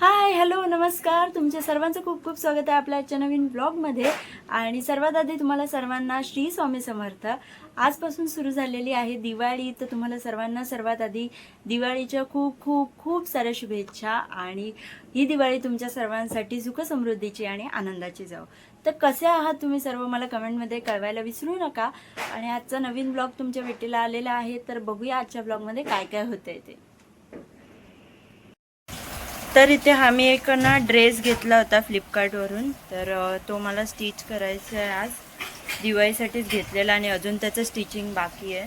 Hi hello नमस्कार. तुमच्या सर्वांचं खूप खूप स्वागत आहे आपल्या आजच्या नवीन ब्लॉगमध्ये आणि सर्वात आधी तुम्हाला सर्वांना श्री स्वामी समर्थ. आजपासून सुरू झालेली आहे दिवाळी तर तुम्हाला सर्वांना सर्वात आधी दिवाळीच्या खूप खूप खूप साऱ्या शुभेच्छा आणि ही दिवाळी तुमच्या सर्वांसाठी सुखसमृद्धीची आणि आनंदाची जाऊ तर कसे आहात तुम्ही सर्व मला कमेंटमध्ये कळवायला विसरू नका. आणि आजचा नवीन ब्लॉग तुमच्या भेटीला आलेला आहे तर बघूया आजच्या ब्लॉगमध्ये काय काय होतंय ते. तर इथे हा मी एक ना ड्रेस घेतला होता फ्लिपकार्टवरून तर तो मला स्टिच करायचा आहे आज. दिवाळीसाठीच घेतलेला आणि अजून त्याचं स्टिचिंग बाकी आहे.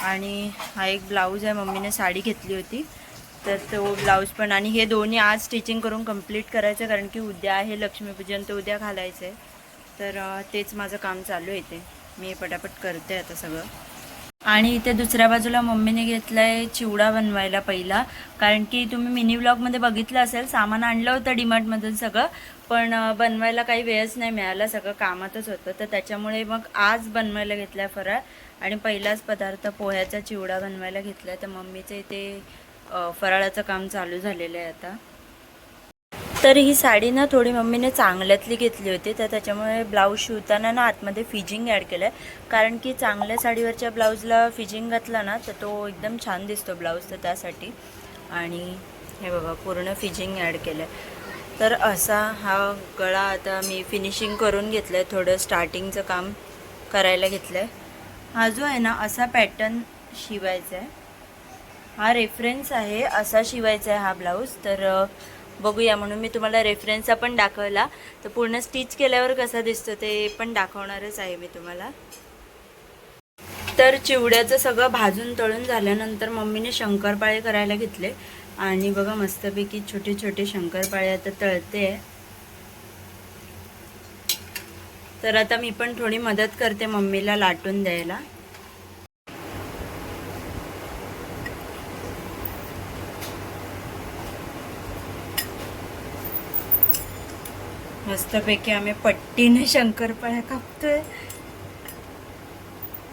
आणि हा एक ब्लाऊज आहे. मम्मीने साडी घेतली होती. तर तो ब्लाऊज पण आणि हे दोन्ही आज स्टिचिंग करून कंप्लीट करायचं कारण की उद्या आहे लक्ष्मीपूजन तर उद्या घालायचं आहे. तर तेच माझं काम चालू आहे ते मी पटापट करते आता सगळं. आणि इथे दुसऱ्या बाजूला मम्मीने घेतलाय चिवडा बनवायला पहिला. कारण की तुम्ही मिनी ब्लॉगमध्ये बघितलं असेल सामान आणलं होतं डीमार्टमधून सगळं पण बनवायला काही वेळच नाही मिळाला सगळं कामातच होतं. तर त्याच्यामुळे मग आज बनवायला घेतलाय फराळ आणि पहिलाच पदार्थ पोह्याचा चिवडा बनवायला घेतलाय. तर मम्मीचं इथे फराळाचं काम चालू झालेलं आहे आता. तर ही साडी ना थोडी मम्मीने चांगल्यातली घेतली होती तर त्याच्यामुळे ब्लाऊज शिवताना ना आतमध्ये फिजिंग ॲड केलं आहे कारण की चांगल्या साडीवरच्या ब्लाऊजला फिजिंग घातला ना तर तो एकदम छान दिसतो ब्लाऊज तर त्यासाठी. आणि हे बघा पूर्ण फिजिंग ॲड केलं आहे तर असा हा गळा आता मी फिनिशिंग करून घेतलं आहे थोडं स्टार्टिंगचं काम करायला घेतलं आहे हा जो आहे ना असा पॅटर्न शिवायचा आहे हा रेफरन्स आहे असा शिवायचा आहे हा ब्लाऊज तर बघूया. म्हणून मी तुम्हाला रेफरन्सचा पण दाखवला. तर पूर्ण स्टिच केल्यावर कसा दिसतो ते पण दाखवणारच आहे मी तुम्हाला. तर चिवड्याचं सगळं भाजून तळून झाल्यानंतर मम्मीने शंकरपाळे करायला घेतले. आणि बघा मस्तपैकी छोटे छोटे शंकरपाळे आता तळते. तर आता मी पण थोडी मदत करते मम्मीला लाटून द्यायला. मस्तपैकी आम्ही पट्टीने शंकरपाळ्या कापतोय.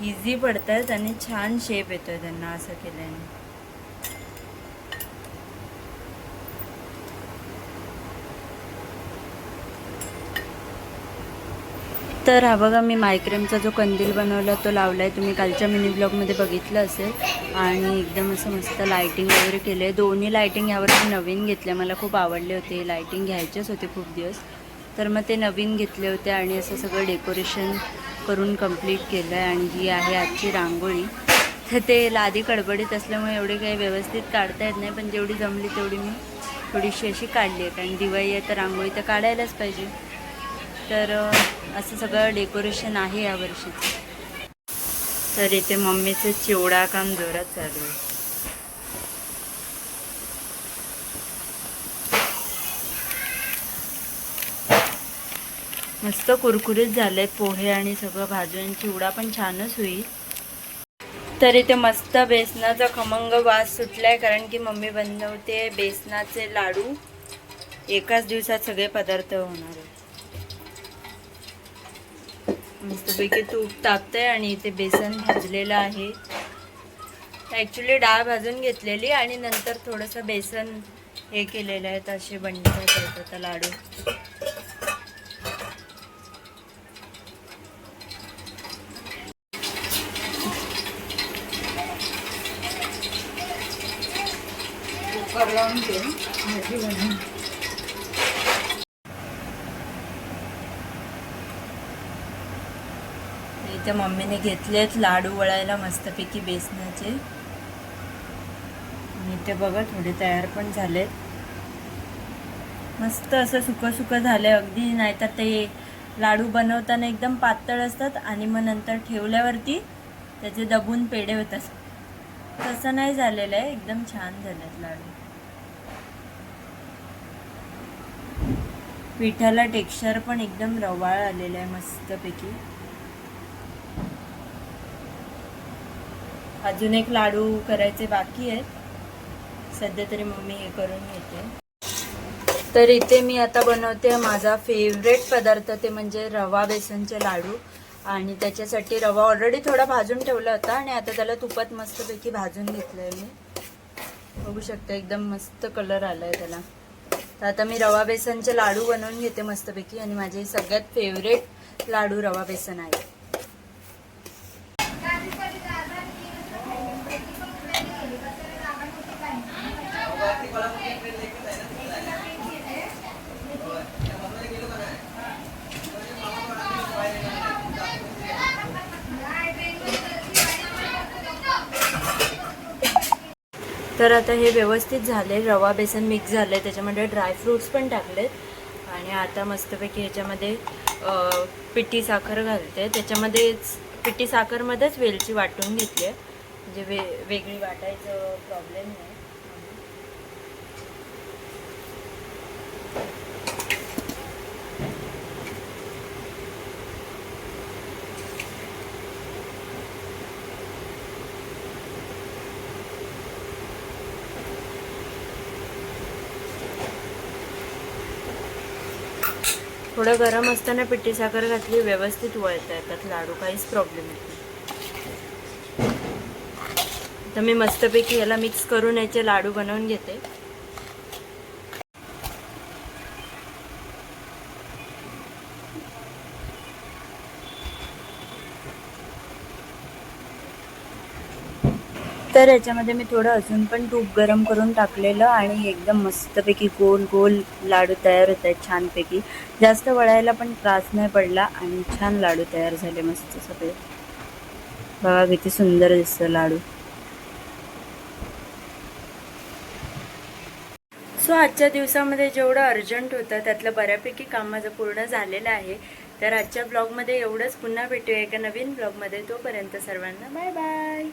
इझी पडतात आणि छान शेप येतोय त्यांना असं केल्याने. तर हा बघा मी मायक्रेमचा जो कंदील बनवला तो लावलाय. तुम्ही कालच्या मिनी ब्लॉगमध्ये बघितलं असेल. आणि एकदम असं मस्त लायटिंग वगैरे केलं आहे दोन्ही लायटिंग यावर्षी नवीन घेतल्या. मला खूप आवडले होते. लायटिंग घ्यायचेच होते खूप दिवस. तर मग ते नवीन घेतले होते आणि असं सगळं डेकोरेशन करून कंप्लीट केलं आहे आणि ही आहे आजची रांगोळी तर ते लादी कडबडीत असल्यामुळे एवढे काही व्यवस्थित काढता येत नाही पण जेवढी जमली तेवढी मी थोडीशी अशी काढली आहे कारण दिवाळी आहे तर रांगोळी तर काढायलाच पाहिजे. तर असं सगळं डेकोरेशन आहे यावर्षीचं तर इथे मम्मीचं चिवडा काम जोरात चालू आहे. मस्त कुरकुरीत झाले पोहे आणि सगळं भाजून चिवडा पण छानच होईल. तर इथे मस्त बेसनाचा खमंग वास सुटलाय कारण की मम्मी बनवते बेसनाचे लाडू. एकाच दिवसात सगळे पदार्थ होणार मस्तपैकी तूप तापतंय आणि इथे बेसन भाजलेलं आहे. ॲक्च्युली डाळ भाजून घेतलेली आणि नंतर थोडंसं बेसन हे केलेलं आहे तसे असे बनतात लाडू. कुकर लावून घे भाजी बनवून इथे मम्मीने घेतलेत लाडू वळायला मस्तपैकी बेसनाचे. इथे बघा थोडे तयार पण झालेत. मस्त असं सुकं सुकं झालंय अगदी नाहीतर ते लाडू बनवताना एकदम पातळ असतात आणि मग नंतर ठेवल्यावरती त्याचे दबून पेढे होतात. तसं नाही झालेलं आहे एकदम छान झालेत लाडू. पिठाला टेक्स्चर पण एकदम रवाळ आलेलं आहे मस्तपैकी. अजून एक लाडू करायचे बाकी आहेत. सध्या तरी मम्मी हे करून घेते. तर इथे मी आता बनवते माझा फेवरेट पदार्थ ते म्हणजे रवा बेसनचे लाडू. आणि त्याच्यासाठी रवा ऑलरेडी थोडा भाजून ठेवला होता आणि आता त्याला तुपात मस्तपैकी भाजून घेतलंय मी. बघू शकता एकदम मस्त कलर आलाय त्याला. तर आता मी रवा बेसनचे लाडू बनवून घेते मस्तपैकी आणि माझे सगळ्यात फेवरेट लाडू रवा बेसन आहे. तर आता हे व्यवस्थित झाले रवा बेसन मिक्स झाले त्याच्यामध्ये ड्रायफ्रूट्स पण टाकलेत. आणि आता मस्तपैकी ह्याच्यामध्ये पिठी साखर घालते. त्याच्यामध्येच पिठी साखरमध्येच वेलची वाटून घेतली आहे. म्हणजे वे वेगळी वाटायचं प्रॉब्लेम नाही. थोडं गरम असताना पिठी साखर घातली व्यवस्थित वळता येतात लाडू काहीच प्रॉब्लेम येत नाही. तर मी मस्तपैकी याला मिक्स करून याचे लाडू बनवून घेते. तर याच्यामध्ये मी थोडं अजून पण तूप गरम करून टाकलेलं आणि एकदम मस्तपैकी गोल गोल लाडू तयार होत आहेत छानपैकी. जास्त वळायला पण त्रास नाही पडला आणि छान लाडू तयार झाले मस्त सगळे. बघा किती सुंदर दिसतं लाडू. सो आजच्या दिवसामध्ये जेवढं अर्जंट होतं त्यातलं बऱ्यापैकी काम माझं पूर्ण झालेलं आहे. तर आजच्या ब्लॉगमध्ये एवढंच. पुन्हा भेटूया एका नवीन ब्लॉगमध्ये. तोपर्यंत सर्वांना बाय बाय.